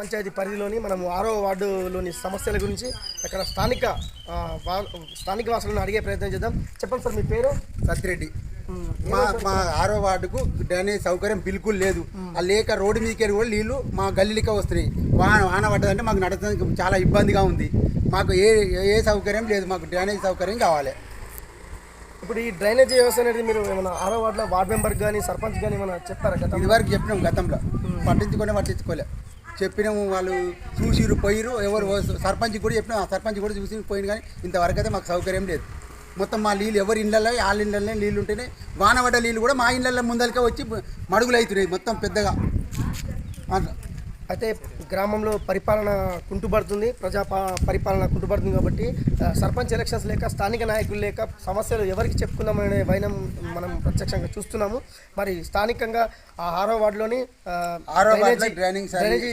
పంచాయతీ పరిధిలోని మనము ఆరో వార్డులోని సమస్యల గురించి అక్కడ స్థానిక స్థానిక వాసులను అడిగే ప్రయత్నం చేద్దాం. చెప్పండి సార్ మీ పేరు? సత్యరెడ్డి. ఉమ్, మా మా ఆరో వార్డుకు డ్రైనేజ్ సౌకర్యం బిల్కుల్ లేదు. ఆ లేక రోడ్డు మీదకి కూడా నీళ్ళు మా గల్లీలకే వస్తున్నాయి. వాన వాన పడ్డదంటే మాకు నడచడానికి చాలా ఇబ్బందిగా ఉంది. మాకు ఏ ఏ సౌకర్యం లేదు మాకు డ్రైనేజ్ సౌకర్యం కావాలి. ఇప్పుడు ఈ డ్రైనేజ్ వ్యవస్థ అనేది మీరు ఏమైనా ఆరో వార్డులో వార్డ్ మెంబర్ కానీ సర్పంచ్ కానీ ఏమైనా చెప్పారా కదా ఇదివరకు చెప్పినాం గతంలో. పట్టించుకొని పట్టించుకోలే. చెప్పినాము వాళ్ళు చూసిరు పోయిరు ఎవరు సర్పంచ్ కూడా చెప్పినాం ఆ సర్పంచ్ కూడా చూసి పోయింది కానీ ఇంతవరకు అయితే మాకు సౌకర్యం లేదు. మొత్తం మా నీళ్ళు ఎవరి ఇళ్ళల్లో వాళ్ళ ఇళ్ళల్లో నీళ్ళు ఉంటేనే వానపడ్డ నీళ్ళు కూడా మా ఇళ్ళల్లో ముందరికే వచ్చి మడుగులు అవుతున్నాయి మొత్తం పెద్దగా. అయితే గ్రామంలో పరిపాలన కుంటుపడుతుంది ప్రజా పా- పరిపాలన కుంటుపడుతుంది కాబట్టి సర్పంచ్ ఎలక్షన్స్ లేక స్థానిక నాయకులు లేక సమస్యలు ఎవరికి చెప్పుకుందామనే వైనం మనం ప్రత్యక్షంగా చూస్తున్నాము. మరి స్థానికంగా ఆరో వార్డులోని ఆరో డ్రైనేజీ